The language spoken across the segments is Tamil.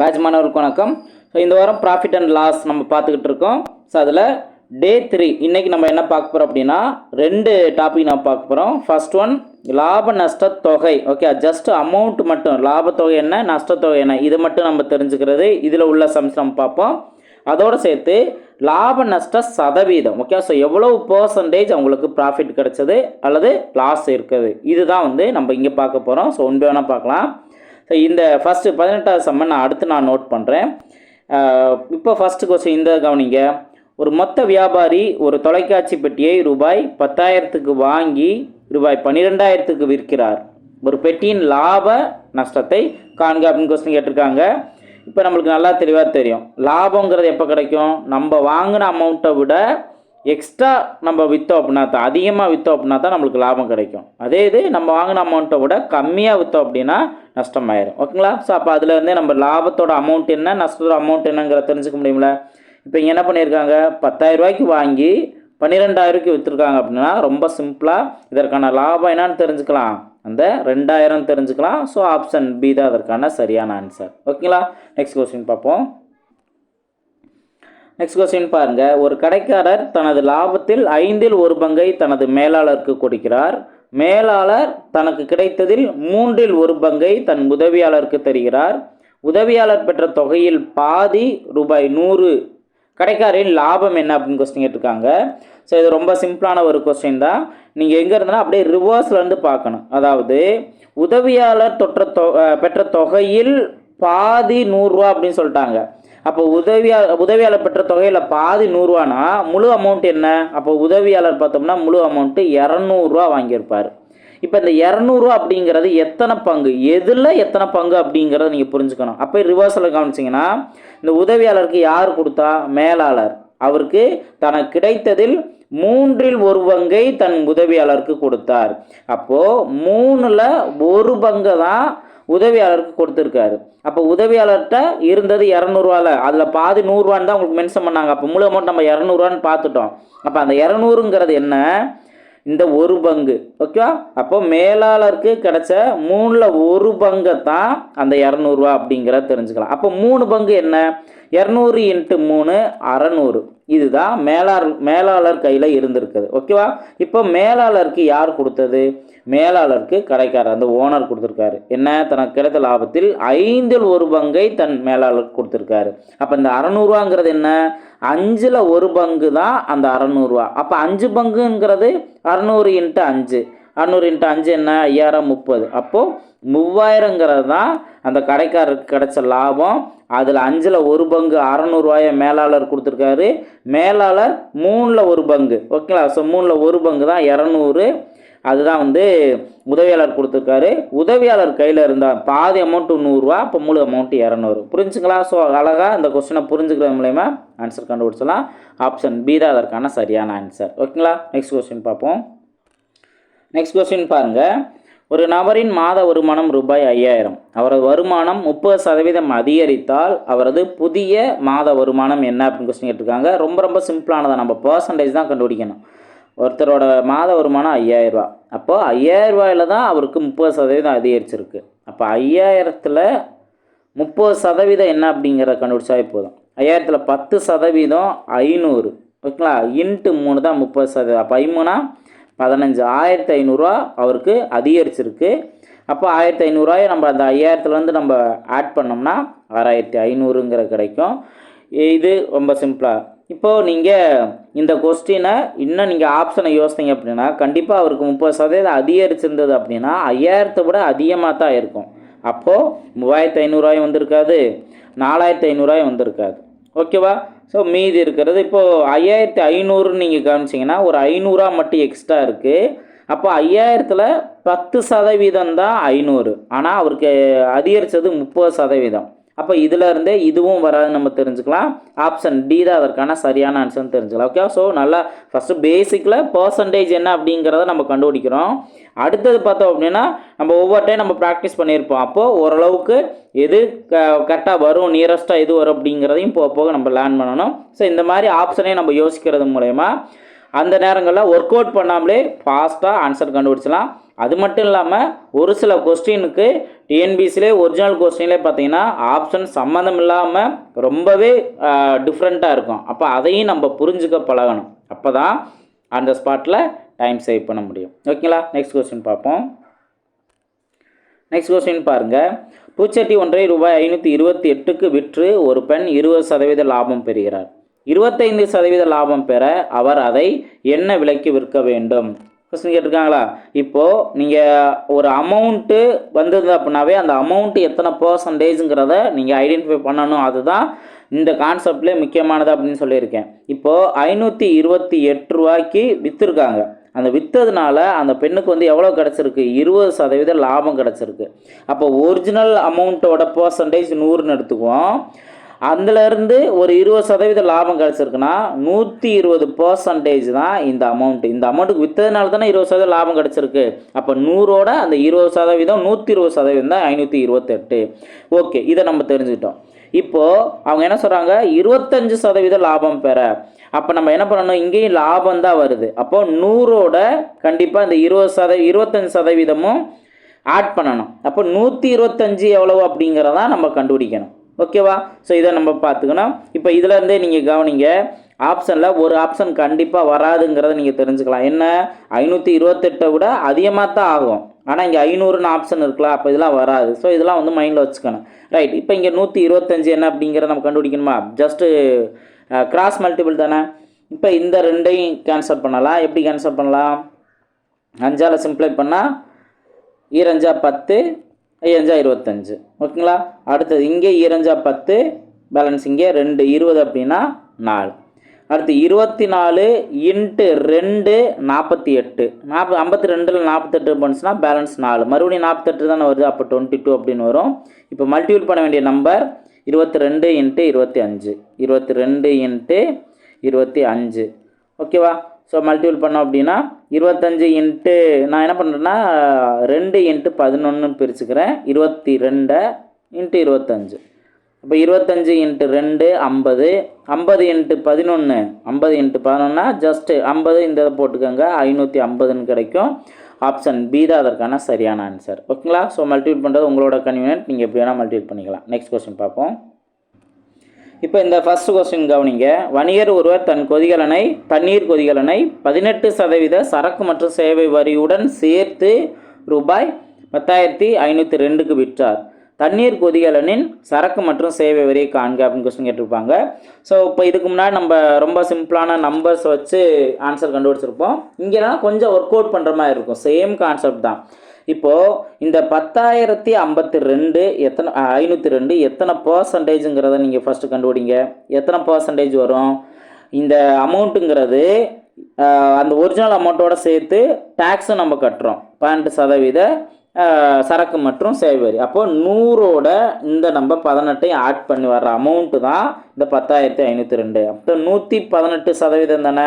பேட்ச் மாணவர்களுக்கு வணக்கம். ஸோ இந்த வாரம் ப்ராஃபிட் அண்ட் லாஸ் நம்ம பார்த்துக்கிட்டு இருக்கோம். ஸோ அதில் டே த்ரீ இன்றைக்கி நம்ம என்ன பார்க்க போகிறோம் அப்படின்னா ரெண்டு டாபிக் நம்ம பார்க்க போகிறோம் ஃபர்ஸ்ட் ஒன் லாப நஷ்ட தொகை. ஓகே ஜஸ்ட் அமௌண்ட் மட்டும். லாபத்தொகை என்ன நஷ்டத்தொகை என்ன? இது மட்டும் நம்ம தெரிஞ்சுக்கிறது. இதில் உள்ள சம்ஸ் நம்ம பார்ப்போம். அதோடு சேர்த்து லாப நஷ்ட சதவீதம். ஓகே ஸோ எவ்வளவு பர்சன்டேஜ் அவங்களுக்கு ப்ராஃபிட் கிடைச்சது அல்லது லாஸ் இருக்குது இதுதான் வந்து நம்ம இங்கே பார்க்க போகிறோம் ஸோ ஒன்று வேணால் பார்க்கலாம். ஸோ இந்த ஃபஸ்ட்டு பதினெட்டாவது சம்மன் நான் அடுத்து நான் நோட் பண்ணுறேன் இப்போ ஃபஸ்ட்டு கொஸ்டின் இந்த கவனிங்க. ஒரு மொத்த வியாபாரி ஒரு தொலைக்காட்சி பெட்டியை ரூபாய் பத்தாயிரத்துக்கு வாங்கி ரூபாய் பன்னிரெண்டாயிரத்துக்கு விற்கிறார். ஒரு பெட்டியின் லாப நஷ்டத்தை காண்க அப்படின்னு கொஸ்டின் கேட்டிருக்காங்க. இப்போ நம்மளுக்கு நல்லா தெளிவாக தெரியும். லாபங்கிறது எப்போ கிடைக்கும்? நம்ம வாங்கின அமௌண்ட்டை விட எக்ஸ்ட்ரா நம்ம விற்றோம் அப்படின்னா தான் அதிகமாக விற்றோம் அப்படின்னா தான் நம்மளுக்கு லாபம் கிடைக்கும். அதே இது நம்ம வாங்கின அமௌண்ட்டை விட கம்மியாக விற்றோம் அப்படின்னா நஷ்டமாயிரும். ஓகேங்களா? ஸோ அப்போ அதில் வந்து நம்ம லாபத்தோட அமௌண்ட் என்ன நஷ்டத்தோட அமௌண்ட் என்னங்கிறத தெரிஞ்சுக்க முடியுங்களா இப்போ இங்கே என்ன பண்ணியிருக்காங்க பத்தாயிரம் ரூபாய்க்கு வாங்கி பன்னிரெண்டாயிரூக்கு விற்றுருக்காங்க அப்படின்னா ரொம்ப சிம்பிளாக இதற்கான லாபம் என்னன்னு தெரிஞ்சுக்கலாம். அந்த ரெண்டாயிரம் தெரிஞ்சுக்கலாம். ஸோ ஆப்ஷன் பி தான் அதற்கான சரியான ஆன்சர் ஓகேங்களா? நெக்ஸ்ட் கொஸ்டின் பார்ப்போம். நெக்ஸ்ட் கொஸ்டின் பாருங்க. ஒரு கடைக்காரர் தனது லாபத்தில் ஐந்தில் ஒரு பங்கை தனது மேலாளருக்கு கொடுக்கிறார். மேலாளர் தனக்கு கிடைத்ததில் மூன்றில் ஒரு பங்கை தன் உதவியாளருக்கு தருகிறார். உதவியாளர் பெற்ற தொகையில் பாதி ரூபாய் நூறு. கடைக்காரின் லாபம் என்ன அப்படின்னு கொஸ்டின் கேட்டிருக்காங்க. ஸோ இது ரொம்ப சிம்பிளான ஒரு கொஸ்டின் தான். நீங்கள் எங்கே இருந்தாலும் அப்படியே ரிவர்ஸ்லேருந்து பார்க்கணும். அதாவது உதவியாளர் தொற்ற தொ பெற்ற தொகையில் பாதி நூறுரூவா அப்படின்னு சொல்லிட்டாங்க. அப்போ உதவியா உதவியாளர் பெற்ற தொகையில் பாதி நூறுரூவானா முழு அமௌண்ட் என்ன? அப்போ உதவியாளர் பார்த்தோம்னா முழு அமௌண்ட்டு இரநூறுவா வாங்கியிருப்பார். இப்போ இந்த இரநூறுவா அப்படிங்கிறது எத்தனை பங்கு? எதில் எத்தனை பங்கு அப்படிங்கிறத நீங்கள் புரிஞ்சுக்கணும். அப்போ ரிவர்ஸில் கவனிச்சிங்கன்னா இந்த உதவியாளருக்கு யார் கொடுத்தா? மேலாளர். அவருக்கு தனக்கு கிடைத்ததில் மூன்றில் ஒரு பங்கை தன் உதவியாளருக்கு கொடுத்தார். அப்போது மூணில் ஒரு பங்கு தான் உதவியாளருக்கு கொடுத்துருக்காரு. அப்போ உதவியாளர்கிட்ட இருந்தது இரநூறுவால. அதில் பாதி நூறுரூவான்னு தான் உங்களுக்கு மென்ஷன் பண்ணாங்க. அப்போ முழு அமௌண்ட் நம்ம இரநூறுவான்னு பார்த்துட்டோம். அப்போ அந்த இரநூறுங்கிறது என்ன? இந்த ஒரு பங்கு ஓகேவா அப்போ மேலாளருக்கு கிடைச்ச மூணில் ஒரு பங்கை தான் அந்த இரநூறுவா அப்படிங்கிறத தெரிஞ்சுக்கலாம். அப்போ மூணு பங்கு என்ன? இரநூறு இன்ட்டு மூணு அறநூறு. இதுதான் மேலாளர் மேலாளர் கையில் இருந்திருக்குது ஓகேவா இப்போ மேலாளருக்கு யார் கொடுத்தது? மேலாளருக்கு கடைக்காரர் அந்த ஓனர் கொடுத்துருக்காரு. என்ன? தனக்கு கிடைத்த லாபத்தில் ஐந்தில் ஒரு பங்கை தன் மேலாளருக்கு கொடுத்துருக்காரு. அப்போ இந்த அறநூறுவாங்கிறது என்ன? அஞ்சில் ஒரு பங்கு தான் அந்த அறநூறுவா அப்போ அஞ்சு பங்குங்கிறது அறநூறு இன்ட்டு அஞ்சு. அறநூறு இன்ட்டு அஞ்சு என்ன? ஐயாயிரம் முப்பது. அப்போது மூவாயிரங்கிறது தான் அந்த கடைக்காரருக்கு கிடைச்ச லாபம். அதில் அஞ்சில் ஒரு பங்கு அறநூறுவாயை மேலாளர் கொடுத்துருக்காரு. மேலாளர் மூணில் ஒரு பங்கு. ஓகேங்களா? ஸோ மூணில் ஒரு பங்கு தான் இரநூறு. அதுதான் வந்து உதவியாளர் கொடுத்துருக்காரு. உதவியாளர் கையில் இருந்தால் பாதி அமௌண்ட்டு நூறுரூவா இப்போ முழு அமௌண்ட்டு இரநூறு. புரிஞ்சுங்களா? ஸோ அழகாக இந்த கொஸ்டினை புரிஞ்சுக்கிறது மூலயமா ஆன்சர் கண்டுபிடிச்சலாம் ஆப்ஷன் பி தான் அதற்கான சரியான ஆன்சர் ஓகேங்களா நெக்ஸ்ட் கொஸ்டின் பார்ப்போம். நெக்ஸ்ட் கொஸ்டின் பாருங்கள் ஒரு நபரின் மாத வருமானம் ரூபாய் ஐயாயிரம். அவரது வருமானம் முப்பது சதவீதம் அதிகரித்தால் அவரது புதிய மாத வருமானம் என்ன அப்படின்னு கொஸ்டின் கேட்டிருக்காங்க. ரொம்ப ரொம்ப சிம்பிளானதை நம்ம பர்சன்டேஜ் தான் கண்டுபிடிக்கணும். ஒருத்தரோட மாத வருமானம் ஐயாயிரரூபா அப்போது ஐயாயிரரூபாயில் தான் அவருக்கு முப்பது சதவீதம் அதிகரிச்சிருக்கு. அப்போ ஐயாயிரத்தில் முப்பது சதவீதம் என்ன அப்படிங்கிறத கண்டுபிடிச்சா போதும். ஐயாயிரத்தில் பத்து சதவீதம் ஐநூறு. ஓகேங்களா? இன்ட்டு மூணு தான் முப்பது சதவீதம். அப்போ ஐமூணா பதினஞ்சு. ஆயிரத்தி ஐநூறுரூவா அவருக்கு அதிகரிச்சிருக்கு. அப்போ ஆயிரத்தி ஐநூறுரூவாயை நம்ம அந்த ஐயாயிரத்துலேருந்து நம்ம ஆட் பண்ணோம்னா ஆறாயிரத்தி ஐநூறுங்கிற கிடைக்கும். இது ரொம்ப சிம்பிளாக இப்போது நீங்கள் இந்த கொஸ்டினை இன்னும் நீங்கள் ஆப்ஷனை யோசித்தீங்க அப்படின்னா கண்டிப்பாக அவருக்கு முப்பது சதவீதம் அதிகரிச்சிருந்தது அப்படின்னா ஐயாயிரத்தை விட அதிகமாக தான் இருக்கும். அப்போது மூவாயிரத்து ஐநூறுரூவாயும் வந்திருக்காது. நாலாயிரத்து ஐநூறுரூவாயும் வந்திருக்காது. ஓகேவா ஸோ மீதி இருக்கிறது இப்போது ஐயாயிரத்தி ஐநூறுன்னு நீங்கள் கவனிச்சிங்கன்னா ஒரு ஐநூறுரூவா மட்டும் எக்ஸ்ட்ரா இருக்குது அப்போ ஐயாயிரத்தில் பத்து சதவீதம் தான் ஐநூறு. ஆனால் அவருக்கு அதிகரித்தது முப்பது சதவீதம். அப்போ இதில் இருந்தே இதுவும் வராதுன்னு நம்ம தெரிஞ்சுக்கலாம். ஆப்ஷன் டி தான் அதற்கான சரியான ஆன்சர்னு தெரிஞ்சுக்கலாம். ஓகே ஸோ நல்லா ஃபஸ்ட்டு பேசிக்கில் பர்சன்டேஜ் என்ன அப்படிங்கிறத நம்ம கண்டுபிடிக்கிறோம். அடுத்தது பார்த்தோம் அப்படின்னா நம்ம ஒவ்வொரு டைம் நம்ம ப்ராக்டிஸ் பண்ணியிருப்போம். அப்போது ஓரளவுக்கு எது க கரெக்டாக வரும் நியரஸ்ட்டாக எது வரும் அப்படிங்கிறதையும் போக போக நம்ம லேர்ன் பண்ணணும். ஸோ இந்த மாதிரி ஆப்ஷனே நம்ம யோசிக்கிறது மூலயமா அந்த நேரங்களில் ஒர்க் அவுட் பண்ணாமலே ஃபாஸ்ட்டாக ஆன்சர் கண்டுபிடிச்சலாம் அது மட்டும் இல்லாமல் ஒரு சில கொஸ்டினுக்கு டிஎன்பிசிலே ஒரிஜினல் கொஸ்டின்லேயே பார்த்தீங்கன்னா ஆப்ஷன் சம்மந்தம் இல்லாமல் ரொம்பவே டிஃப்ரெண்ட்டாக இருக்கும். அப்போ அதையும் நம்ம புரிஞ்சுக்க பழகணும். அப்போ தான் அந்த ஸ்பாட்டில் டைம் சேவ் பண்ண முடியும். ஓகேங்களா நெக்ஸ்ட் கொஸ்டின் பார்ப்போம். நெக்ஸ்ட் கொஸ்டின் பாருங்கள் பூச்சட்டி ஒன்றை ரூபாய் ஐநூற்றி இருபத்தி எட்டுக்கு விற்று ஒரு பெண் இருபது சதவீத லாபம் பெறுகிறார். இருபத்தைந்து சதவீத லாபம் பெற அவர் அதை என்ன விலைக்கு விற்க வேண்டும்? கொஸ்டின் கேட்டிருக்காங்களா? இப்போது நீங்கள் ஒரு அமௌண்ட்டு வந்தது அப்படின்னாவே அந்த அமௌண்ட்டு எத்தனை பர்சன்டேஜுங்கிறத நீங்கள் ஐடென்டிஃபை பண்ணணும். அதுதான் இந்த கான்செப்ட்லேயே முக்கியமானது அப்படின்னு சொல்லியிருக்கேன். இப்போது ஐநூற்றி இருபத்தி எட்டு ரூபாய்க்கு விற்றுருக்காங்க அந்த விற்றதுனால அந்த பெண்ணுக்கு வந்து எவ்வளோ கிடச்சிருக்கு? இருபது சதவீத லாபம் கிடச்சிருக்கு. அப்போ ஒரிஜினல் அமௌண்ட்டோட பர்சன்டேஜ் நூறுன்னு எடுத்துக்குவோம். அதுலேருந்து ஒரு இருபது சதவீத லாபம் கிடச்சிருக்குன்னா நூற்றி இருபது பர்சன்டேஜ் தான் இந்த அமௌண்ட்டு இந்த அமௌண்ட்டுக்கு விற்றதுனால தானே இருபது சதவீதம் லாபம் கிடச்சிருக்கு. அப்போ நூறோட அந்த இருபது சதவீதம் நூற்றி இருபது சதவீதம் தான் ஐநூற்றி இருபத்தெட்டு. ஓகே இதை நம்ம தெரிஞ்சுக்கிட்டோம். இப்போது அவங்க என்ன சொல்கிறாங்க இருபத்தஞ்சு சதவீத லாபம் பெற. அப்போ நம்ம என்ன பண்ணணும்? இங்கேயும் லாபம் தான் வருது. அப்போ நூறோட கண்டிப்பாக இந்த இருபது சத இருபத்தஞ்சு சதவீதமும் ஆட் பண்ணணும். அப்போ நூற்றி இருபத்தஞ்சு எவ்வளவு அப்படிங்கிறத நம்ம கண்டுபிடிக்கணும். ஓகேவா? ஸோ இதை நம்ம பார்த்துக்கணும். இப்போ இதுலேருந்தே நீங்கள் கவனிங்க ஆப்ஷனில் ஒரு ஆப்ஷன் கண்டிப்பாக வராதுங்கிறத நீங்கள் தெரிஞ்சுக்கலாம். என்ன? ஐநூற்றி இருபத்தெட்டை விட அதிகமாக தான் ஆகும். ஆனால் இங்கே ஐநூறுன்னு ஆப்ஷன் இருக்கலாம் அப்போ இதெல்லாம் வராது. ஸோ இதெல்லாம் வந்து மைண்டில் வச்சுக்கணும். ரைட் இப்போ இங்கே நூற்றி இருபத்தஞ்சு என்ன அப்படிங்கிறத நம்ம கண்டுபிடிக்கணுமா? ஜஸ்ட்டு கிராஸ் மல்டிபிள் தானே? இப்போ இந்த ரெண்டையும் கேன்சல் பண்ணலாம். எப்படி கேன்சல் பண்ணலாம்? அஞ்சால் சிம்ப்ளை பண்ணால் ஈரஞ்சா பத்து ஐயஞ்சா இருபத்தஞ்சு. ஓகேங்களா? அடுத்தது இங்கே ஈரஞ்சா பத்து பேலன்ஸ் இங்கே ரெண்டு இருபது அப்படின்னா நாலு. அடுத்து இருபத்தி நாலு இன்ட்டு ரெண்டு நாற்பத்தி எட்டு. நாற்பது ஐம்பத்தி ரெண்டில் நாற்பத்தெட்டு பண்ணுச்சுன்னா பேலன்ஸ் நாலு. மறுபடியும் நாற்பத்தெட்டு தானே வருது அப்போ டுவெண்ட்டி டூ அப்படின்னு வரும். இப்போ மல்டிபிள் பண்ண வேண்டிய நம்பர் இருபத்தி ரெண்டு இன்ட்டு இருபத்தி அஞ்சு. இருபத்தி ரெண்டு இன்ட்டு இருபத்தி அஞ்சு. ஓகேவா? ஸோ மல்டிபிள் பண்ணோம் அப்படின்னா இருபத்தஞ்சு இன்ட்டு நான் என்ன பண்ணுறேன்னா ரெண்டு இன்ட்டு பதினொன்று பிரிச்சுக்கிறேன். இருபத்தி ரெண்டை இன்ட்டு இருபத்தஞ்சு. இப்போ இருபத்தஞ்சு இன்ட்டு ரெண்டு ஐம்பது. ஐம்பது இன்ட்டு பதினொன்று ஐம்பது இன்ட்டு பதினொன்னா ஜஸ்ட்டு ஐம்பது இந்த இதை போட்டுக்கோங்க ஐநூற்றி ஐம்பதுன்னு கிடைக்கும். ஆப்ஷன் பி தான் அதற்கான சரியான ஆன்சர் ஓகேங்களா ஸோ மல்டிபிள் பண்ணுறது உங்களோட கன்வீனியன்ட் நீங்கள் எப்படி வேணால் மல்டிபிள் பண்ணிக்கலாம். நெக்ஸ்ட் கொஸ்டின் பார்ப்போம். இப்போ இந்த ஃபர்ஸ்ட் கொஸ்டின் கவனிங்க. வணிகர் ஒருவர் தன் கொதிகலனை தண்ணீர் கொதிகலனை பதினெட்டு சதவீத சரக்கு மற்றும் சேவை வரியுடன் சேர்த்து ரூபாய் பத்தாயிரத்தி ஐநூற்றி ரெண்டுக்கு விற்றார். தண்ணீர் கொதிகலனின் சரக்கு மற்றும் சேவை வரியை காண்க அப்படின்னு கொஸ்டின் கேட்டிருப்பாங்க. ஸோ இப்போ இதுக்கு முன்னாடி நம்ம ரொம்ப சிம்பிளான நம்பர்ஸ் வச்சு ஆன்சர் கண்டுபிடிச்சிருப்போம். இங்கேனா கொஞ்சம் ஒர்க் அவுட் பண்ணுற மாதிரி இருக்கும். சேம் கான்செப்ட் தான். இப்போது இந்த பத்தாயிரத்தி ஐம்பத்தி ரெண்டு எத்தனை ஐநூற்றி ரெண்டு எத்தனை பர்சன்டேஜுங்கிறத நீங்கள் ஃபஸ்ட்டு கண்டுபிடிங்க. எத்தனை பர்சன்டேஜ் வரும்? இந்த அமௌண்ட்டுங்கிறது அந்த ஒரிஜினல் அமௌண்ட்டோடு சேர்த்து டேக்ஸும் நம்ம கட்டுறோம். பன்னெண்டு சதவீத சரக்கு மற்றும் சேவை வரி. அப்போ நூறோட இந்த நம்ம பதினெட்டையும் ஆட் பண்ணி வர்ற அமௌண்ட்டு தான் இந்த பத்தாயிரத்தி ஐநூற்றி ரெண்டு. அப்போ நூற்றி பதினெட்டு சதவீதம் தானே?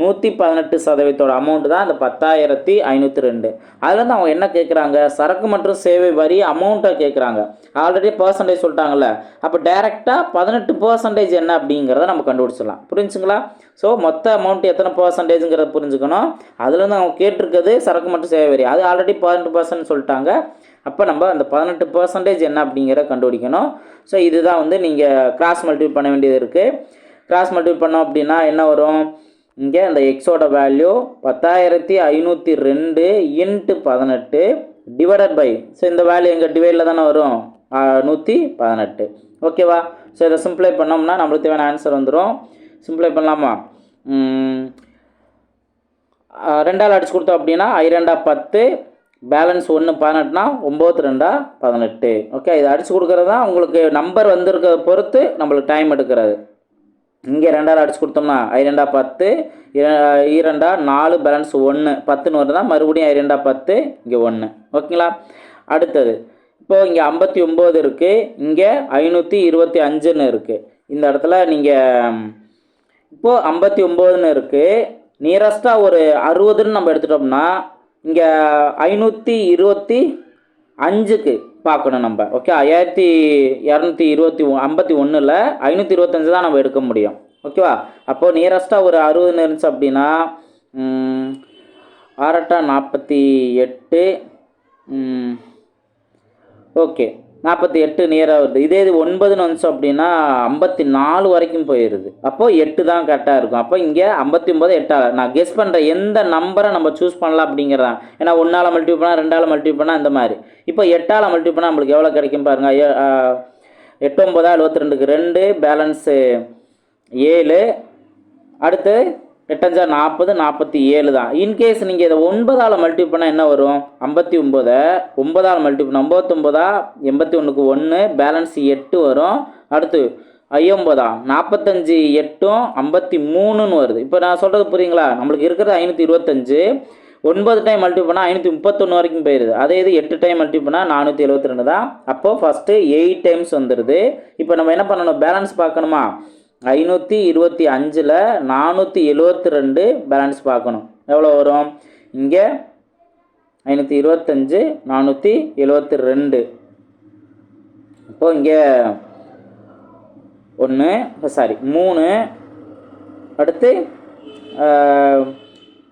நூற்றி பதினெட்டு சதவீதத்தோட அமௌண்ட் தான் அந்த பத்தாயிரத்தி ஐநூற்றி ரெண்டு. அதுலேருந்து அவங்க என்ன கேட்குறாங்க சரக்கு மற்றும் சேவை வரி அமௌண்ட்டை கேட்குறாங்க ஆல்ரெடி பர்சன்டேஜ் சொல்லிட்டாங்கல்ல. அப்போ டைரெக்டாக பதினெட்டு பர்சன்டேஜ் என்ன அப்படிங்கிறத நம்ம கண்டுபிடிச்சிடலாம். புரிஞ்சுங்களா? ஸோ மொத்த அமௌண்ட் எத்தனை பர்சன்டேஜுங்கிறத புரிஞ்சுக்கணும். அதுலேருந்து அவங்க கேட்டிருக்கிறது சரக்கு மற்றும் சேவை வரி. அது ஆல்ரெடி பதினெட்டு பர்சன்ட் சொல்லிட்டாங்க. அப்போ நம்ம அந்த பதினெட்டு பர்சன்டேஜ் என்ன அப்படிங்கிறத கண்டுபிடிக்கணும். ஸோ இதுதான் வந்து நீங்கள் கிராஸ் மல்டிபிள் பண்ண வேண்டியது இருக்குது கிராஸ் மல்டிபிள் பண்ணோம் அப்படின்னா என்ன வரும்? இங்கே அந்த எக்ஸோட வேல்யூ பத்தாயிரத்தி ஐநூற்றி ரெண்டு இன்ட்டு பதினெட்டு டிவைடட் பை ஸோ இந்த வேல்யூ எங்கள் டிவைடில் தானே வரும்? நூற்றி பதினெட்டு. ஓகேவா ஸோ இதை சிம்ப்ளை பண்ணோம்னா நம்மளுக்கு தேவையான ஆன்சர் வந்துடும் சிம்ப்ளை பண்ணலாமா? ரெண்டால் அடிச்சு கொடுத்தோம் அப்படின்னா ஐ ரெண்டா பத்து பேலன்ஸ் ஒன்று பதினெட்டுனா ஒம்பது ரெண்டா பதினெட்டு. ஓகே இதை அடிச்சு கொடுக்குறது தான் உங்களுக்கு நம்பர் வந்திருக்கிறத பொறுத்து நம்மளுக்கு டைம் எடுக்கிறது. இங்கே ரெண்டாவது அடிச்சு கொடுத்தோம்னா ஐரெண்டா பத்து இர- இரண்டா நாலு பேலன்ஸ் ஒன்று பத்துன்னு வருதுன்னா மறுபடியும் ஐரெண்டா பத்து இங்கே ஒன்று ஓகேங்களா? அடுத்தது இப்போது இங்கே ஐம்பத்தி ஒம்பது இருக்குது இங்கே ஐநூற்றி இருபத்தி அஞ்சுன்னு இருக்குது இந்த இடத்துல நீங்கள் இப்போது ஐம்பத்தி ஒம்போதுன்னு இருக்குது நியரஸ்ட்டாக ஒரு அறுபதுன்னு நம்ம எடுத்துட்டோம்னா இங்கே ஐநூற்றி இருபத்தி அஞ்சுக்கு பார்க்கணும் நம்ம. ஓகே ஐயாயிரத்தி இரநூத்தி இருபத்தி ஒ ஐம்பத்தி ஒன்றில் ஐநூற்றி இருபத்தஞ்சு தான் நம்ம எடுக்க முடியும். ஓகேவா அப்போது நியரஸ்ட்டாக ஒரு அறுபதுன்னு இருந்துச்சு அப்படின்னா ம், ஆறட்டா நாற்பத்தி எட்டு ஓகே நாற்பத்தி எட்டு நியராக வருது. இதே இது ஒன்பதுன்னு வந்துச்சு அப்படின்னா ஐம்பத்தி நாலு வரைக்கும் போயிடுது அப்போது எட்டு தான் கரெக்டாக இருக்கும். அப்போ இங்கே ஐம்பத்தி ஒம்பது எட்டால் நான் கெஸ் பண்ணுற எந்த நம்பரை நம்ம சூஸ் பண்ணலாம் அப்படிங்கிறதான். ஏன்னா ஒன்றால் மல்டி பண்ணால் ரெண்டால் மல்டி பண்ணால் இந்த மாதிரி. இப்போ எட்டால் மல்டி பண்ணால் நம்மளுக்கு எவ்வளோ கிடைக்கும் பாருங்கள் எட்டு ஒம்பதா எழுபத்தி ரெண்டுக்கு ரெண்டு பேலன்ஸு ஏழு. அடுத்து எட்டஞ்சா நாற்பது நாற்பத்தி ஏழு தான். இன்கேஸ் நீங்கள் இதை ஒன்பதால் மல்டிப் பண்ணால் என்ன வரும்? ஐம்பத்தி ஒம்பதை ஒன்பதால் மல்டிப் பண்ண ஐம்பத்தொம்போதா எண்பத்தி ஒன்றுக்கு ஒன்று பேலன்ஸ் எட்டு வரும். அடுத்து ஐம்பதா? நாற்பத்தஞ்சு எட்டும் ஐம்பத்தி மூணுன்னு வருது. இப்போ நான் சொல்கிறது புரியுங்களா? நம்மளுக்கு இருக்கிறது ஐநூற்றி இருபத்தஞ்சு. ஒன்பது டைம் மல்டிப் பண்ணால் ஐநூற்றி முப்பத்தொன்று வரைக்கும் போயிடுது அதே இது எட்டு டைம் மல்டிப் பண்ணால் நானூற்றி எழுபத்தி ரெண்டு தான். அப்போது ஃபஸ்ட்டு எயிட் டைம்ஸ் வந்துடுது இப்போ நம்ம என்ன பண்ணணும்? பேலன்ஸ் பார்க்கணுமா? ஐநூற்றி இருபத்தி அஞ்சில் நானூற்றி எழுவத்தி ரெண்டு பேலன்ஸ் பார்க்கணும். எவ்வளோ வரும்? இங்கே ஐநூற்றி இருபத்தஞ்சு நானூற்றி எழுவத்தி ரெண்டு. இப்போது இங்கே ஒன்று சாரி மூணு. அடுத்து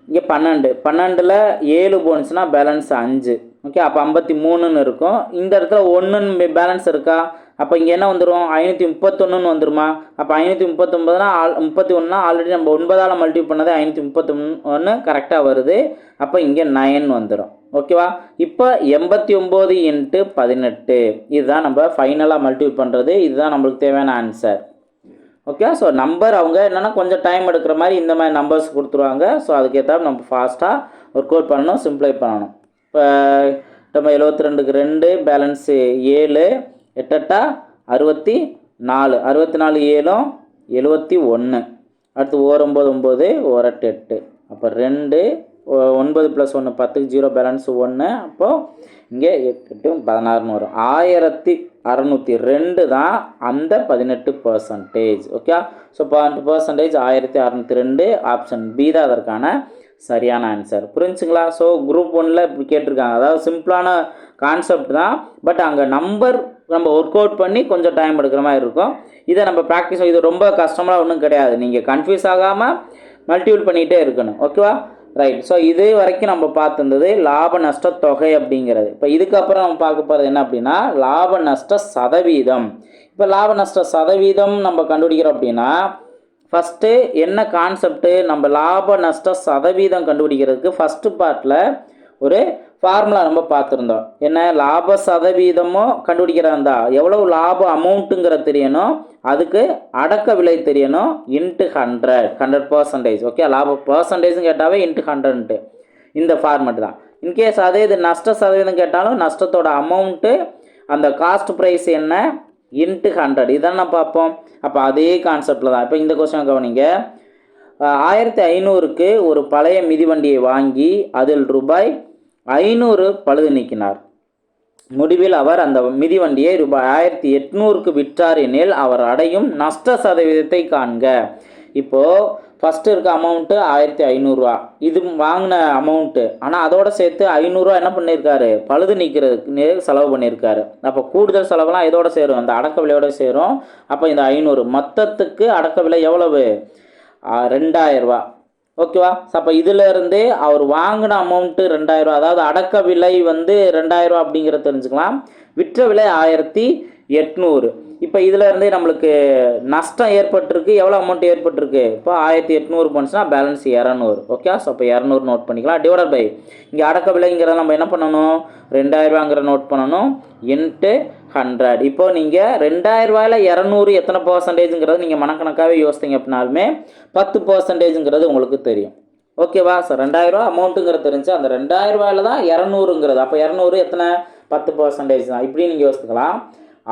இங்கே பன்னெண்டு. பன்னெண்டில் ஏழு போனுச்சுன்னா பேலன்ஸ் அஞ்சு. ஓகே அப்போ ஐம்பத்தி மூணுன்னு இருக்கும். இந்த இடத்துல ஒன்றுன்னு பேலன்ஸ் இருக்கா? அப்போ இங்கே என்ன வந்துடும் ஐநூற்றி முப்பத்தொன்றுன்னு வந்துருமா? அப்போ ஐநூற்றி முப்பத்தொம்பதுனா ஆல் முப்பத்தி ஒன்றுனா ஆல்ரெடி நம்ம ஒன்பதால் மல்டி பண்ணது ஐநூற்றி முப்பத்தொன்று கரெக்டாக வருது. அப்போ இங்கே நயன் வந்துடும் ஓகேவா இப்போ எண்பத்தி ஒம்பது இன்ட்டு பதினெட்டு. இதுதான் நம்ம ஃபைனலாக மல்டிபிள் பண்ணுறது இதுதான் நம்மளுக்கு தேவையான ஆன்சர் ஓகே ஸோ நம்பர் அவங்க என்னென்னா கொஞ்சம் டைம் எடுக்கிற மாதிரி இந்த மாதிரி நம்பர்ஸ் கொடுத்துருவாங்க. ஸோ அதுக்கேற்ற நம்ம ஃபாஸ்ட்டாக ஒர்க் அவுட் பண்ணணும் சிம்ப்ளை பண்ணணும். இப்போ நம்ம எழுபத்தி ரெண்டுக்கு ரெண்டு பேலன்ஸு ஏழு. எட்டெட்டா? அறுபத்தி நாலு. அறுபத்தி நாலு ஏழும் எழுபத்தி ஒன்று. அடுத்து ஓர் ஒம்பது ஒம்பது ஓரட்டு எட்டு அப்போ ரெண்டு ஒன்பது ப்ளஸ் ஒன்று பத்துக்கு ஜீரோ பேலன்ஸ் ஒன்று. அப்போது இங்கே எட்டு எட்டும் பதினாறுன்னு வரும். ஆயிரத்தி அறநூற்றி ரெண்டு தான் அந்த பதினெட்டு பர்சன்டேஜ் ஓகே ஸோ பதினெட்டு பர்சன்டேஜ் ஆயிரத்தி அறநூற்றி ரெண்டு. ஆப்ஷன் பி தான் அதற்கான சரியான ஆன்சர் புரிஞ்சுங்களா? ஸோ குரூப் ஒன்னில் இப்படி கேட்டிருக்காங்க. அதாவது சிம்பிளான கான்செப்ட் தான். பட் அங்கே நம்பர் நம்ம ஒர்க் அவுட் பண்ணி கொஞ்சம் டைம் எடுக்கிற மாதிரி இருக்கும். இதை நம்ம ப்ராக்டிஸ் இது ரொம்ப கஷ்டமெல்லாம் ஒன்றும் கிடையாது. நீங்கள் கன்ஃபியூஸ் ஆகாமல் மல்டிபிள் பண்ணிகிட்டே இருக்கணும். ஓகேவா ரைட் ஸோ இது வரைக்கும் நம்ம பார்த்துருந்தது லாப நஷ்ட தொகை அப்படிங்கிறது. இப்போ இதுக்கப்புறம் நம்ம பார்க்க போகிறது என்ன அப்படின்னா லாப நஷ்ட சதவீதம். இப்போ லாப நஷ்ட சதவீதம் நம்ம கண்டுபிடிக்கிறோம் அப்படின்னா ஃபஸ்ட்டு என்ன கான்செப்ட்டு நம்ம லாப நஷ்ட சதவீதம் கண்டுபிடிக்கிறதுக்கு ஃபஸ்ட்டு பார்ட்டில் ஒரு ஃபார்முலா நம்ம பார்த்துருந்தோம். என்ன லாப சதவீதமும் கண்டுபிடிக்கிறதா? எவ்வளவு லாப அமௌண்ட்டுங்கிற தெரியணும். அதுக்கு அடக்க விலை தெரியணும். Into hundred hundred percentage okay லாப பர்சன்டேஜ்னு கேட்டாவே இன்ட்டு ஹண்ட்ரட்ன்ட்டு இந்த ஃபார்மெட் தான். இன்கேஸ் அதே இது நஷ்ட சதவீதம் கேட்டாலும் நஷ்டத்தோட அமௌண்ட்டு அந்த காஸ்ட் ப்ரைஸ் என்ன? இன்ட்டு ஹண்ட்ரட் இதானே பார்ப்போம். அப்போ அதே கான்செப்டில் தான். இப்போ இந்த கொஸ்டின் கவனிங்க. ஆயிரத்தி ஐநூறுக்கு ஒரு பழைய மிதிவண்டியை வாங்கி அதில் ரூபாய் ஐநூறு பழுது நீக்கினார். முடிவில் அவர் அந்த மிதிவண்டியை ரூபாய் ஆயிரத்தி எட்நூறுக்கு விற்றார் எனில் அவர் அடையும் நஷ்ட சதவீதத்தை காண்க. இப்போது ஃபஸ்ட்டு இருக்க அமௌண்ட்டு ஆயிரத்தி ஐநூறுரூவா இது வாங்கின அமௌண்ட்டு ஆனால் அதோட சேர்த்து ஐநூறுரூவா என்ன பண்ணியிருக்காரு பழுது நீக்கிறதுக்கு செலவு பண்ணியிருக்காரு அப்போ கூடுதல் செலவெல்லாம் இதோட சேரும்? அந்த அடக்க விலையோட சேரும். அப்போ இந்த ஐநூறு மொத்தத்துக்கு அடக்க விலை எவ்வளவு? ரெண்டாயிரரூவா ரெண்டாயிரம் ரூபா ஓகேவா? அப்போ இதிலிருந்து அவர் வாங்கின அமௌண்ட்டு ரெண்டாயிரரூவா அதாவது அடக்க விலை வந்து ரெண்டாயிரரூவா அப்படிங்கிறத தெரிஞ்சுக்கலாம். விற்ற விலை ஆயிரத்தி எட்நூறு. இப்போ இதில் இருந்தே நம்மளுக்கு நஷ்டம் ஏற்பட்டிருக்கு. எவ்வளோ அமௌண்ட் ஏற்பட்டிருக்கு? இப்போ ஆயிரத்தி எட்நூறு போனுச்சுன்னா பேலன்ஸ் இரநூறு. ஓகே ஸோ அப்போ இரநூறு நோட் பண்ணிக்கலாம். டிவைடட் பை இங்கே அடக்க விலைங்கிறத நம்ம என்ன பண்ணணும்? ரெண்டாயிரரூவாங்கிற நோட் பண்ணணும். இன்ட்டு ஹண்ட்ரட் இப்போ நீங்கள் ரெண்டாயிரம் ரூபாயில் இரநூறு எத்தனை பர்சன்டேஜுங்கிறது நீங்கள் மனக்கணக்காகவே யோசித்தீங்க அப்படின்னாலுமே பத்து பர்சன்டேஜுங்கிறது உங்களுக்கு தெரியும். ஓகேவா சார் ரெண்டாயிரரூவா அமௌண்ட்டுங்கிறது தெரிஞ்சு அந்த ரெண்டாயிரம் தான் இரநூறுங்கிறது. அப்போ இரநூறு எத்தனை? பத்து பர்சன்டேஜ் தான். இப்படி நீங்கள் யோசித்துக்கலாம்.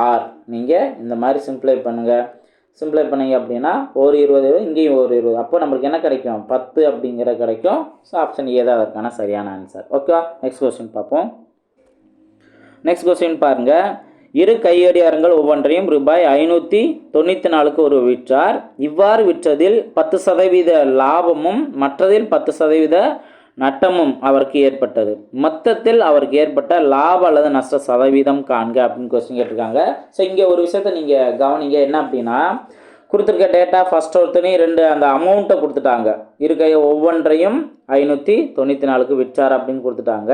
ஆர் நீங்கள் இந்த மாதிரி சிம்ப்ளை பண்ணுங்கள் சிம்ப்ளை பண்ணீங்க அப்படின்னா ஒரு இருபது இங்கேயும் ஒரு இருபது. அப்போ நம்மளுக்கு என்ன கிடைக்கும்? பத்து அப்படிங்கிற கிடைக்கும். ஸோ ஆப்ஷன் ஏ தான் அதற்கான சரியான ஆன்சர் ஓகேவா நெக்ஸ்ட் கொஸ்டின் பார்ப்போம். நெக்ஸ்ட் கொஸ்டின் பாருங்கள் இரு கையடியாரங்கள் ஒவ்வொன்றையும் ரூபாய் ஐநூற்றி தொண்ணூற்றி நாலுக்கு ஒரு விற்றார். இவ்வாறு விற்றதில் பத்து சதவீத லாபமும் மற்றதில் பத்து சதவீத நட்டமும் அவருக்கு ஏற்பட்டது. மொத்தத்தில் அவருக்கு ஏற்பட்ட லாப அல்லது நஷ்ட சதவீதம் காண்க அப்படின்னு கொஸ்டின் கேட்டிருக்காங்க. ஸோ இங்கே ஒரு விஷயத்த நீங்கள் கவனிங்க. என்ன அப்படின்னா கொடுத்துருக்க டேட்டா ஃபஸ்ட் ஒருத்தனையும் ரெண்டு அந்த அமௌண்ட்டை கொடுத்துட்டாங்க. இருக்க ஒவ்வொன்றையும் ஐநூற்றி தொண்ணூற்றி நாலுக்கு விற்றார் அப்படின்னு கொடுத்துட்டாங்க.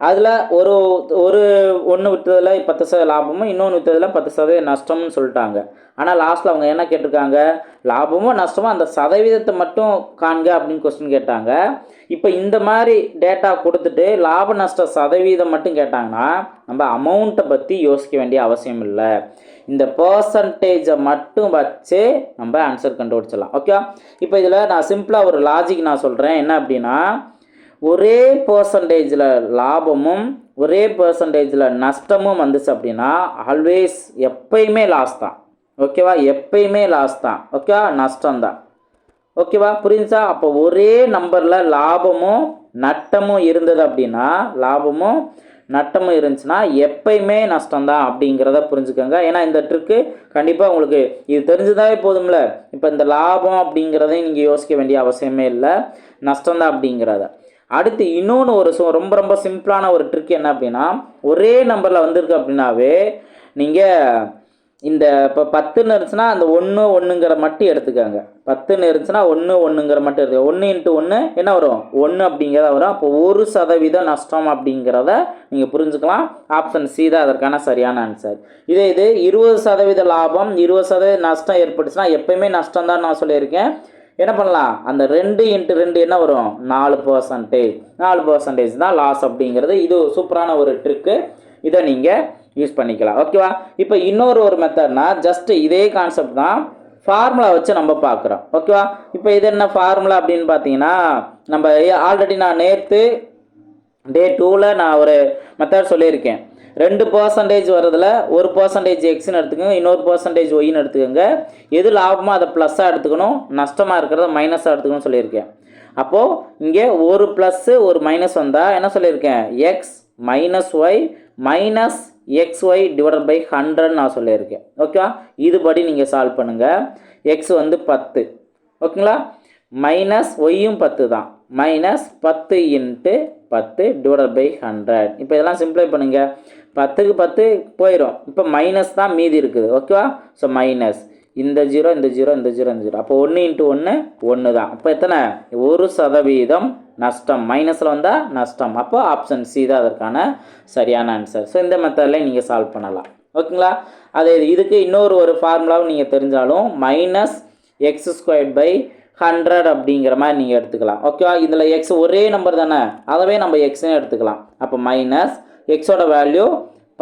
அதில் ஒரு ஒரு ஒன்று விற்றதில் பத்து சதவீத லாபமும் இன்னொன்று விற்றதில் பத்து சதவீத நஷ்டம்னு சொல்லிட்டாங்க. ஆனால் லாஸ்ட்டில் அவங்க என்ன கேட்டிருக்காங்க? லாபமோ நஷ்டமோ அந்த சதவீதத்தை மட்டும் காண்க அப்படின்னு கொஸ்டின் கேட்டாங்க. இப்போ இந்த மாதிரி டேட்டா கொடுத்துட்டு லாப நஷ்ட சதவீதம் மட்டும் கேட்டாங்கன்னா நம்ம அமௌண்ட்டை பற்றி யோசிக்க வேண்டிய அவசியம் இல்லை. இந்த பர்சன்டேஜை மட்டும் வச்சு நம்ம ஆன்சர் கண்டுபிடிச்சிடலாம். ஓகே இப்போ இதில் நான் சிம்பிளாக ஒரு லாஜிக் நான் சொல்கிறேன் என்ன அப்படின்னா ஒரே பர்சன்டேஜில் லாபமும் ஒரே பர்சன்டேஜில் நஷ்டமும் வந்துச்சு அப்படின்னா ஆல்வேஸ் எப்பயுமே லாஸ் தான். ஓகேவா எப்பயுமே லாஸ் தான். ஓகேவா நஷ்டம் தான். ஓகேவா புரிஞ்சா அப்போ ஒரே நம்பரில் லாபமும் நட்டமும் இருந்தது அப்படின்னா லாபமும் நட்டமும் இருந்துச்சுன்னா எப்பயுமே நஷ்டம்தான் அப்படிங்கிறத புரிஞ்சுக்கோங்க. ஏன்னா இந்த ட்ரிக்கு கண்டிப்பாக உங்களுக்கு இது தெரிஞ்சுதாவே போதும்ல. இப்போ இந்த லாபம் அப்படிங்கிறதையும் நீங்கள் யோசிக்க வேண்டிய அவசியமே இல்லை. நஷ்டம்தான் அப்படிங்கிறத. அடுத்து இன்னொன்று ஒரு சு- ரொம்ப ரொம்ப சிம்பிளான ஒரு ட்ரிக் என்ன அப்படின்னா ஒரே நம்பரில் வந்திருக்கு அப்படின்னாவே நீங்கள் இந்த இப்போ பத்துன்னு இருந்துச்சுன்னா அந்த ஒன்று ஒன்றுங்கிற மட்டும் எடுத்துக்கோங்க. பத்துன்னு இருந்துச்சுன்னா ஒன்று ஒன்றுங்கிற மட்டும் எடுத்து ஒன்று இன்ட்டு ஒன்று என்ன வரும்? ஒன்று அப்படிங்கிறத வரும். அப்போ ஒரு சதவீதம் நஷ்டம் அப்படிங்கிறத நீங்கள் புரிஞ்சுக்கலாம். ஆப்ஷன் சி தான் அதற்கான சரியான ஆன்சர் இதே இது இருபது சதவீத லாபம் இருபது சதவீத நஷ்டம் ஏற்பட்டுச்சுன்னா எப்பயுமே நஷ்டம் தான் நான் சொல்லியிருக்கேன். என்ன பண்ணலாம்? அந்த ரெண்டு இன்ட்டு ரெண்டு என்ன வரும்? நாலு பர்சன்டேஜ் நாலு பர்சன்டேஜ் தான் லாஸ் அப்படிங்கிறது. இது சூப்பரான ஒரு ட்ரிக்கு இதை நீங்கள் யூஸ் பண்ணிக்கலாம். ஓகேவா இப்போ இன்னொரு ஒரு மெத்தட்னா ஜஸ்ட் இதே கான்செப்ட் தான் ஃபார்முலா வச்சு நம்ம பார்க்குறோம். ஓகேவா இப்போ இது என்ன ஃபார்முலா அப்படின்னு பார்த்தீங்கன்னா நம்ம ஆல்ரெடி நான் நேற்று டே டூவில் நான் ஒரு மெத்தட் சொல்லியிருக்கேன். ரெண்டு பர்சன்டேஜ் வரதில் ஒரு பர்சன்டேஜ் எக்ஸ்னு எடுத்துக்கோங்க இன்னொரு பர்சன்டேஜ் ஒய்னு எடுத்துக்கோங்க. எது லாபமோ அதை ப்ளஸ்ஸாக எடுத்துக்கணும் நஷ்டமாக இருக்கிறத மைனஸாக எடுத்துக்கணும்னு சொல்லியிருக்கேன். அப்போது இங்கே ஒரு ப்ளஸ்ஸு ஒரு மைனஸ் வந்தால் என்ன சொல்லியிருக்கேன்? X minus y minus x y divide by hundred நான் சொல்லியிருக்கேன். ஓகேவா இதுபடி நீங்கள் சால்வ் பண்ணுங்கள் எக்ஸ் வந்து பத்து. ஓகேங்களா மைனஸ் ஒய்யும் பத்து தான் மைனஸ் பத்து இன்ட்டு பத்து டிவைடட் பை ஹண்ட்ரட் இப்போ இதெல்லாம் சிம்ப்ளை பண்ணுங்கள் பத்துக்கு பத்து போயிடும் இப்போ மைனஸ் தான் மீதி இருக்குது. ஓகேவா ஸோ மைனஸ் இந்த ஜீரோ இந்த ஜீரோ இந்த ஜீரோ இந்த ஜீரோ அப்போ ஒன்று இன்ட்டு ஒன்று ஒன்று தான். அப்போ எத்தனை? ஒரு சதவீதம் நஷ்டம். மைனஸில் வந்தால் நஷ்டம். அப்போ ஆப்ஷன் சி தான் அதற்கான சரியான ஆன்சர் ஸோ இந்த மெத்தடில் நீங்கள் சால்வ் பண்ணலாம். ஓகேங்களா அது இதுக்கு இன்னொரு ஒரு ஃபார்முலாவும் நீங்கள் தெரிஞ்சாலும் minus x squared by hundred அப்படிங்கிற மாதிரி நீங்கள் எடுத்துக்கலாம். ஓகேவா இதில் எக்ஸ் ஒரே நம்பர் தானே? அதவே நம்ம எக்ஸ்னு எடுத்துக்கலாம். அப்போ மைனஸ் எக்ஸோட வேல்யூ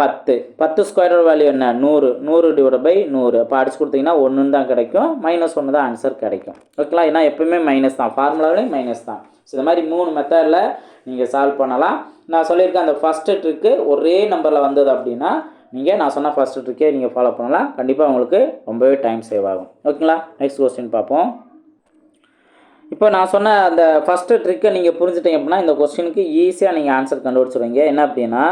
பத்து. பத்து ஸ்கொயரோட வேல்யூ என்ன? நூறு. நூறு டிவைட் பை நூறு. அப்போ அடிச்சு கொடுத்தீங்கன்னா ஒன்று தான் கிடைக்கும். மைனஸ் ஒன்று தான் ஆன்சர் கிடைக்கும். ஓகேங்களா ஏன்னா எப்பவுமே மைனஸ் தான். ஃபார்முலாவிலேயும் மைனஸ் தான். ஸோ இந்த மாதிரி மூணு மெத்தடில் நீங்கள் சால்வ் பண்ணலாம். நான் சொல்லியிருக்கேன் அந்த ஃபஸ்ட்டு ட்ரிக்கு ஒரே நம்பரில் வந்தது அப்படின்னா நீங்கள் நான் சொன்ன ஃபஸ்ட்டு ட்ரிக்கே நீங்கள் ஃபாலோ பண்ணலாம். கண்டிப்பாக உங்களுக்கு ரொம்பவே டைம் சேவ் ஆகும். ஓகேங்களா நெக்ஸ்ட் கொஸ்டின் பார்ப்போம். இப்போ நான் சொன்ன அந்த ஃபஸ்ட்டு ட்ரிக்கை நீங்கள் புரிஞ்சுட்டீங்க அப்படின்னா இந்த கொஸ்டினுக்கு ஈஸியாக நீங்கள் ஆன்சர் கண்டுபிடிச்சிருவீங்க. என்ன அப்படின்னா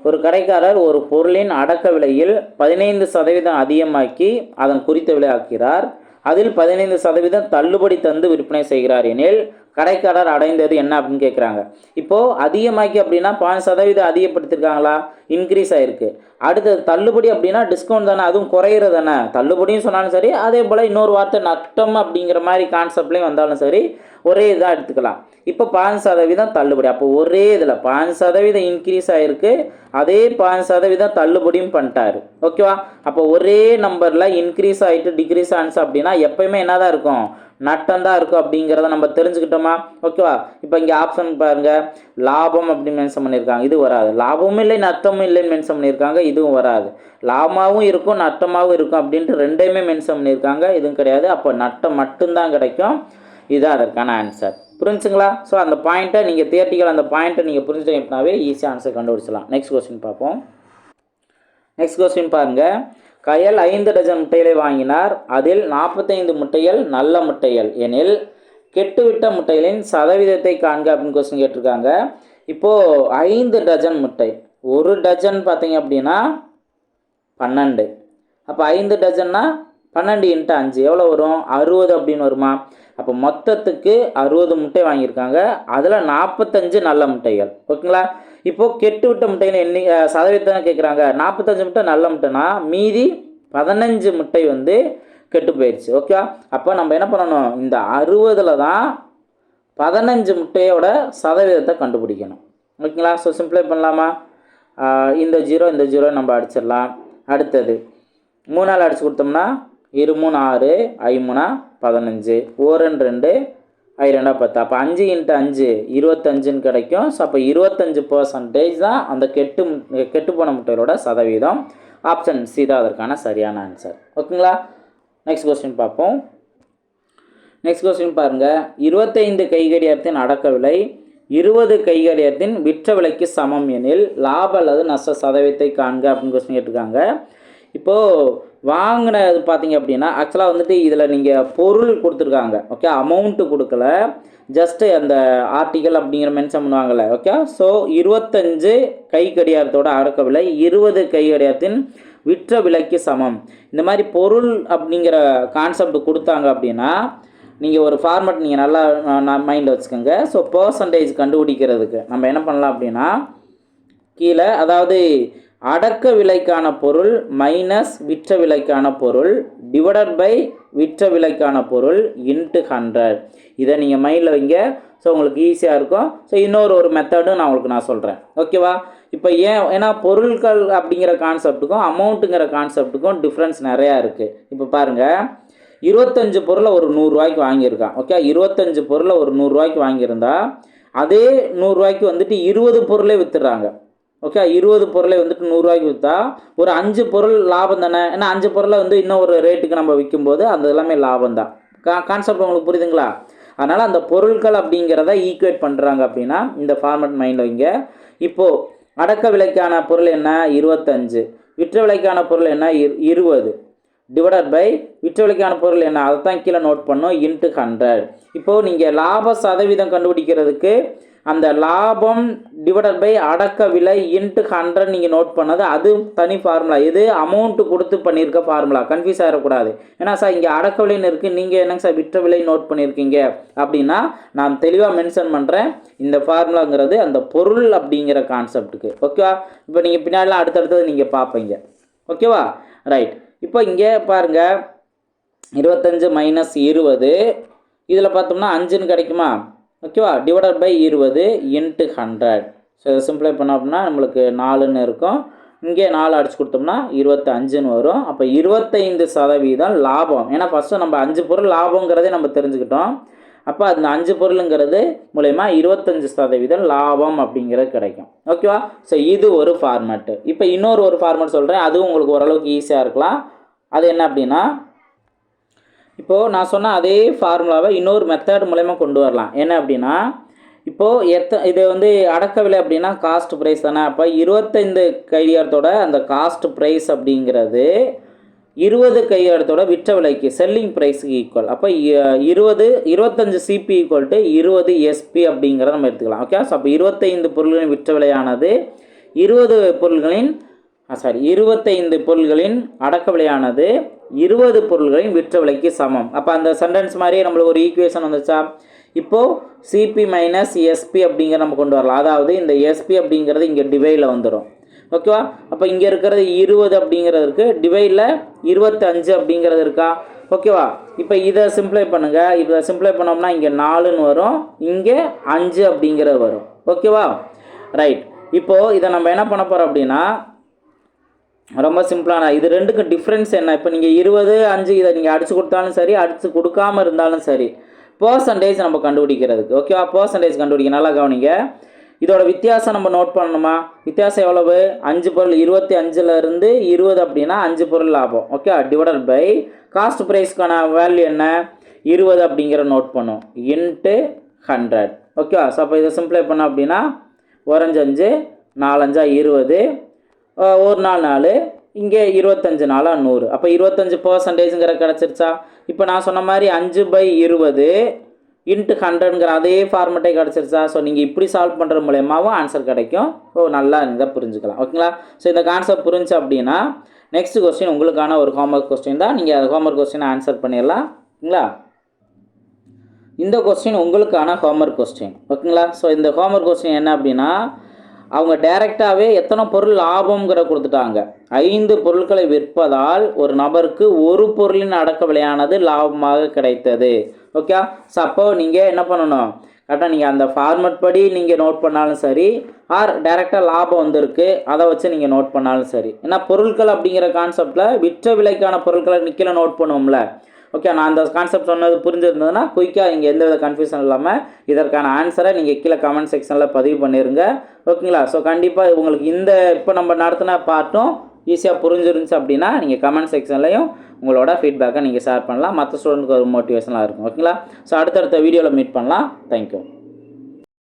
ஒரு கடைக்காரர் ஒரு பொருளின் அடக்க விலையில் பதினைந்து சதவீதம் அதிகமாக்கி அதன் குறித்த விலை ஆக்கிறார் அதில் பதினைந்து சதவீதம் தள்ளுபடி தந்து விற்பனை செய்கிறார். எனில் கடைக்காரர் அடைந்தது என்ன அப்படின்னு கேட்குறாங்க இப்போது அதிகமாக்கி அப்படின்னா பாஞ்சு சதவீதம் அதிகப்படுத்திருக்காங்களா? இன்க்ரீஸ் ஆகிருக்கு அடுத்தது தள்ளுபடி அப்படின்னா டிஸ்கவுண்ட் தானே அதுவும் குறையிறது தானே. தள்ளுபடியும் சொன்னாலும் சரி அதே போல் இன்னொரு வார்த்தை நட்டம் அப்படிங்கிற மாதிரி கான்செப்ட்லேயும் வந்தாலும் சரி ஒரே இதாக எடுத்துக்கலாம். இப்போ பாஞ்சு சதவீதம் தள்ளுபடி. அப்போ ஒரே இதில் பாஞ்சு சதவீதம் இன்க்ரீஸ் ஆகிருக்கு அதே பாஞ்சு சதவீதம் தள்ளுபடியும் பண்ணிட்டாரு. ஓகேவா அப்போ ஒரே நம்பரில் இன்க்ரீஸ் ஆகிட்டு டிக்ரீஸ் ஆனிச்சு அப்படின்னா எப்பயுமே என்ன தான் இருக்கும்? நட்டம் தான் இருக்கும் அப்படிங்கிறத நம்ம தெரிஞ்சுக்கிட்டோமா? ஓகேவா இப்போ இங்கே ஆப்ஷன் பாருங்க. லாபம் அப்படின்னு மென்ஷன் பண்ணியிருக்காங்க. இது வராது. லாபமும் இல்லை நட்டமும் இல்லைன்னு மென்ஷன் பண்ணியிருக்காங்க. இதுவும் வராது. லாபமாகவும் இருக்கும் நட்டமாகவும் இருக்கும் அப்படின்ட்டு ரெண்டையுமே மென்ஷன் பண்ணியிருக்காங்க. இதுவும் கிடையாது. அப்போ நட்டம் மட்டும்தான் கிடைக்கும். இதுதான் அதற்கான ஆன்சர் புரிஞ்சுங்களா? ஸோ அந்த பாயிண்ட்டை நீங்கள் தேர்ட்டிகள் அந்த பாயிண்ட்டை நீங்கள் புரிஞ்சுட்டீங்க அப்படின்னாவே ஈஸியாக ஆன்சர் கண்டுபிடிச்சலாம் நெக்ஸ்ட் கொஸ்டின் பார்ப்போம். நெக்ஸ்ட் கொஸ்டின் பாருங்க. கயல் ஐந்து டஜன் முட்டைகளை வாங்கினார். அதில் நாற்பத்தைந்து முட்டைகள் நல்ல முட்டைகள். எனில் கெட்டுவிட்ட முட்டைகளின் சதவீதத்தை காண்க அப்படின்னு கொஸ்டின் கேட்டிருக்காங்க. இப்போது ஐந்து டஜன் முட்டை. ஒரு டஜன் பார்த்தீங்க அப்படின்னா பன்னெண்டு. அப்போ ஐந்து டஜன்னா பன்னெண்டு இன்ட்டு அஞ்சு. எவ்வளோ வரும்? அறுபது அப்படின்னு வருமா? அப்போ மொத்தத்துக்கு அறுபது முட்டை வாங்கியிருக்காங்க. அதில் நாற்பத்தஞ்சு நல்ல முட்டைகள். ஓகேங்களா? இப்போது கெட்டு விட்ட முட்டைன்னு எண்ணி சதவீதம் கேட்குறாங்க நாற்பத்தஞ்சு முட்டை நல்ல முட்டைனா மீதி பதினஞ்சு முட்டை வந்து கெட்டு போயிடுச்சு ஓகே அப்போ நம்ம என்ன பண்ணணும்? இந்த அறுபதில் தான் பதினஞ்சு முட்டையோட சதவீதத்தை கண்டுபிடிக்கணும். ஓகேங்களா? ஸோ சிம்பிளை பண்ணலாமா? இந்த ஜீரோ இந்த ஜீரோ நம்ம அடிச்சிடலாம். அடுத்தது மூணு நாள் அடிச்சு கொடுத்தோம்னா இருமூணு ஆறு ஐமுனா பதினஞ்சு. ஓரன் ரெண்டு ஐ ரெண்டா பத்து. அப்போ அஞ்சு இன்ட்டு அஞ்சு இருபத்தஞ்சுன்னு கிடைக்கும். ஸோ அப்போ இருபத்தஞ்சு பர்சன்டேஜ் தான் அந்த கெட்டு கெட்டுப்போன கெட்டு போன முட்டைகளோட சதவீதம். ஆப்ஷன் சி தான் அதற்கான சரியான ஆன்சர் ஓகேங்களா நெக்ஸ்ட் கொஸ்டின் பார்ப்போம். நெக்ஸ்ட் கொஸ்டின் பாருங்கள் இருபத்தைந்து கைகடியத்தின் அடக்க விலை இருபது கைகடியத்தின் விற்ற விலைக்கு சமம் எனில் லாப அல்லது நஷ்ட சதவீதத்தை காண்க அப்படின்னு கொஸ்டின் கேட்டிருக்காங்க. இப்போது வாங்கினது பார்த்தீங்க அப்படின்னா ஆக்சுவலாக வந்துட்டு இதில் நீங்கள் பொருள் கொடுத்துருக்காங்க ஓகே அமௌண்ட்டு கொடுக்கல. ஜஸ்ட்டு அந்த ஆர்டிக்கல் அப்படிங்கிற மென்ஷன் பண்ணுவாங்கள்ல ஓகே ஸோ இருபத்தஞ்சு கை கடியாரத்தோட அடக்க விலை இருபது கை கடியாரத்தின் விற்ற விலைக்கு சமம். இந்த மாதிரி பொருள் அப்படிங்கிற கான்செப்ட் கொடுத்தாங்க அப்படின்னா நீங்கள் ஒரு ஃபார்மட் நீங்கள் நல்லா மைண்டில் வச்சுக்கோங்க. ஸோ பர்சன்டேஜ் கண்டுபிடிக்கிறதுக்கு நம்ம என்ன பண்ணலாம் அப்படின்னா கீழே அதாவது அடக்க விலைக்கான பொருள் மைனஸ் விற்ற விலைக்கான பொருள் டிவைடட் பை விற்ற விலைக்கான பொருள் இன்ட்டு ஹண்ட்ரட் இதை நீங்கள் மைண்டில் வைங்க. ஸோ உங்களுக்கு ஈஸியாக இருக்கும். ஸோ இன்னொரு ஒரு மெத்தடும் நான் உங்களுக்கு நான் சொல்கிறேன் ஓகேவா இப்போ ஏன் ஏன்னா பொருட்கள் அப்படிங்கிற கான்செப்ட்டுக்கும் அமௌண்ட்டுங்கிற கான்செப்ட்டுக்கும் டிஃப்ரென்ஸ் நிறையா இருக்குது இப்போ பாருங்கள் இருபத்தஞ்சு பொருளை ஒரு நூறுரூவாய்க்கு வாங்கியிருக்கான். ஓகே இருபத்தஞ்சு பொருளை ஒரு நூறுரூவாய்க்கு வாங்கியிருந்தா அதே நூறுரூவாய்க்கு வந்துட்டு இருபது பொருளே விற்றுறாங்க ஓகே இருபது பொருளை வந்துட்டு நூறுரூவாய்க்கு விற்றா ஒரு அஞ்சு பொருள் லாபம் தானே? ஏன்னா அஞ்சு பொருளை வந்து இன்னும் ஒரு ரேட்டுக்கு நம்ம விற்கும்போது அந்த எல்லாமே லாபம் தான். கா கான்செப்ட் உங்களுக்கு புரியுதுங்களா? அதனால் அந்த பொருட்கள் அப்படிங்கிறத ஈக்குவேட் பண்ணுறாங்க அப்படின்னா இந்த ஃபார்மட் மைண்டில் வைங்க. இப்போது அடக்க விலைக்கான பொருள் என்ன? இருபத்தஞ்சு. விற்ற விலைக்கான பொருள் என்ன? இரு- இருபது. டிவைடட் பை விற்ற விலைக்கான பொருள் என்ன? அதை தான் கீழே நோட் பண்ணோம். இன்ட்டு ஹண்ட்ரட் இப்போது நீங்கள் லாப சதவீதம் கண்டுபிடிக்கிறதுக்கு அந்த லாபம் டிவைடட் பை அடக்க விலை இன்ட்டு ஹண்ட்ரட் நீங்கள் நோட் பண்ணது அது தனி ஃபார்முலா இது அமௌண்ட்டு கொடுத்து பண்ணியிருக்க ஃபார்முலா கன்ஃபியூஸ் ஆகிடக்கூடாது ஏன்னா சார் இங்கே அடக்க விலைன்னு இருக்குது நீங்கள் என்னங்க சார் விற்ற விலை நோட் பண்ணியிருக்கீங்க? அப்படின்னா நான் தெளிவாக மென்ஷன் பண்ணுறேன் இந்த ஃபார்முலாங்கிறது அந்த பொருள் அப்படிங்கிற கான்செப்ட்டுக்கு ஓகேவா இப்போ நீங்கள் பின்னாடிலாம் அடுத்தடுத்தது நீங்கள் பார்ப்பீங்க. ஓகேவா ரைட் இப்போ இங்கே பாருங்கள் இருபத்தஞ்சு மைனஸ் இருபது. இதில் பார்த்தோம்னா அஞ்சுன்னு கிடைக்குமா? ஓகேவா டிவைடட் பை இருபது இன்ட்டு ஹண்ட்ரட் ஸோ இதை சிம்பிளை பண்ணோம் அப்படின்னா நம்மளுக்கு நாலுன்னு இருக்கும். இங்கே நாலு அடிச்சு கொடுத்தோம்னா இருபத்தஞ்சுன்னு வரும். அப்போ இருபத்தைந்து சதவீதம் லாபம். ஏன்னா ஃபஸ்ட்டு நம்ம அஞ்சு பொருள் லாபங்கிறதே நம்ம தெரிஞ்சுக்கிட்டோம். அப்போ அந்த அஞ்சு பொருளுங்கிறது மூலயமா இருபத்தஞ்சு சதவீதம் லாபம் அப்படிங்கிறது கிடைக்கும். ஓகேவா ஸோ இது ஒரு ஃபார்மேட்டு இப்போ இன்னொரு ஒரு ஃபார்மேட் சொல்கிறேன் அதுவும் உங்களுக்கு ஓரளவுக்கு ஈஸியாக இருக்கலாம். அது என்ன அப்படின்னா இப்போது நான் சொன்ன அதே ஃபார்முலாவை இன்னொரு மெத்தட் மூலயமா கொண்டு வரலாம். என்ன அப்படின்னா இப்போது எத்த இது வந்து அடக்கவில்லை அப்படின்னா காஸ்ட் ப்ரைஸ் தானே. அப்போ இருபத்தைந்து கையாரத்தோட அந்த காஸ்ட் ப்ரைஸ் அப்படிங்கிறது இருபது கையாரத்தோட விற்ற விலைக்கு செல்லிங் ப்ரைஸுக்கு ஈக்குவல் அப்போ இருபது இருபத்தஞ்சு சிபி ஈக்குவல் டு இருபது எஸ்பி அப்படிங்கிறத நம்ம எடுத்துக்கலாம். ஓகே ஸோ அப்போ இருபத்தைந்து பொருள்களின் விற்ற விலையானது இருபது பொருள்களின் சாரி. இருபத்தைந்து பொருள்களின் அடக்க விலையானது இருபது பொருள்களின் விற்ற விலைக்கு சமம். அப்போ அந்த சென்டென்ஸ் மாதிரியே நம்மளுக்கு ஒரு ஈக்குவேஷன் வந்துச்சா இப்போது சிபி மைனஸ் எஸ்பி அப்படிங்கிற நம்ம கொண்டு வரலாம். அதாவது இந்த எஸ்பி அப்படிங்கிறது இங்கே டிவைடில் வந்துடும் ஓகேவா அப்போ இங்கே இருக்கிறது இருபது அப்படிங்கிறது இருக்குது டிவைடில் இருபத்தஞ்சு அப்படிங்கிறது இருக்கா? ஓகேவா இப்போ இதை சிம்ப்ளை பண்ணுங்கள் இதை சிம்ப்ளை பண்ணோம்னா இங்கே நாலுன்னு வரும். இங்கே அஞ்சு அப்படிங்கிறது வரும். ஓகேவா ரைட் இப்போது இதை நம்ம என்ன பண்ண போகிறோம் அப்படின்னா ரொம்ப சிம்பிளான இது ரெண்டுக்கும் டிஃப்ரென்ஸ் என்ன? இப்போ நீங்கள் இருபது அஞ்சு இதை நீங்கள் அடித்து கொடுத்தாலும் சரி அடித்து கொடுக்காம இருந்தாலும் சரி பர்சன்டேஜ் நம்ம கண்டுபிடிக்கிறதுக்கு ஓகேவா பர்சன்டேஜ் கண்டுபிடிக்க நல்லா கவனிங்க. இதோட வித்தியாசம் நம்ம நோட் பண்ணணுமா? வித்தியாசம் எவ்வளவு? அஞ்சு பொருள் இருபத்தி அஞ்சில் இருந்து இருபது அப்படின்னா அஞ்சு பொருள் லாபம் ஓகே டிவைடட் பை காஸ்ட் ப்ரைஸ்க்கான வேல்யூ என்ன? இருபது அப்படிங்கிற நோட் பண்ணும். இன்ட்டு ஹண்ட்ரட் ஓகேவா ஸோ அப்போ இதை சிம்ப்ளை பண்ணோம் அப்படின்னா ஒரஞ்சு அஞ்சு நாலஞ்சா இருபது ஒரு நாள் நாள். இங்கே இருபத்தஞ்சு நாளாக நூறு. அப்போ இருபத்தஞ்சு பர்சன்டேஜுங்கிற கிடச்சிருச்சா? இப்போ நான் சொன்ன மாதிரி அஞ்சு பை இருபது இன்ட்டு ஹண்ட்ரட்ங்கிற அதே ஃபார்மெட்டே கிடச்சிருச்சா? ஸோ நீங்கள் இப்படி சால்வ் பண்ணுற மூலயமாவும் ஆன்சர் கிடைக்கும். ஸோ நல்லா இதை புரிஞ்சுக்கலாம். ஓகேங்களா ஸோ இந்த கான்செப்ட் புரிஞ்சு அப்படின்னா நெக்ஸ்ட் கொஸ்டின் உங்களுக்கான ஒரு ஹோம்ஒர்க் கொஸ்டின் தான். நீங்கள் ஹோம்ஒர்க் கொஸ்டினை ஆன்சர் பண்ணிடலாம். ஓகேங்களா இந்த கொஸ்டின் உங்களுக்கான ஹோம்ஒர்க் கொஸ்டின் ஓகேங்களா ஸோ இந்த ஹோம்ஒர்க் கொஸ்டின் என்ன அப்படின்னா அவங்க டைரெக்டாகவே எத்தனை பொருள் லாபம்ங்கிற கொடுத்துட்டாங்க. ஐந்து பொருட்களை விற்பதால் ஒரு நபருக்கு ஒரு பொருளின் அடக்க விலையானது லாபமாக கிடைத்தது. ஓகே? ஸோ அப்போ நீங்கள் என்ன பண்ணணும்? கரெக்டாக நீங்கள் அந்த ஃபார்மட் படி நீங்கள் நோட் பண்ணாலும் சரி ஆர் டைரெக்டாக லாபம் வந்திருக்கு அதை வச்சு நீங்கள் நோட் பண்ணாலும் சரி. ஏன்னா பொருட்கள் அப்படிங்கிற கான்செப்டில் விற்ற விலைக்கான பொருட்களை நிற்கல நோட் பண்ணுவோம்ல. ஓகே நான் அந்த கான்செப்ட் சொன்னது புரிஞ்சிருந்ததுன்னா குயிக்காக இங்கே எந்த வித கன்ஃபியூஷன் இல்லாமல் இதற்கான ஆன்சரை நீங்கள் கீழே கமெண்ட் செக்ஷனில் பதிவு பண்ணிடுங்க ஓகேங்களா ஸோ கண்டிப்பாக உங்களுக்கு இந்த இப்போ நம்ம நடத்தின பார்ட்டும் ஈஸியாக புரிஞ்சிருந்துச்சு அப்படின்னா நீங்கள் கமெண்ட் செக்ஷன்லையும் உங்களோட ஃபீட்பேக்கை நீங்கள் ஷேர் பண்ணலாம். மற்ற ஸ்டூடெண்ட்க்கு ஒரு மோட்டிவேஷனாக இருக்கும். ஓகேங்களா ஸோ அடுத்தடுத்த வீடியோவில் மீட் பண்ணலாம். தேங்க்யூ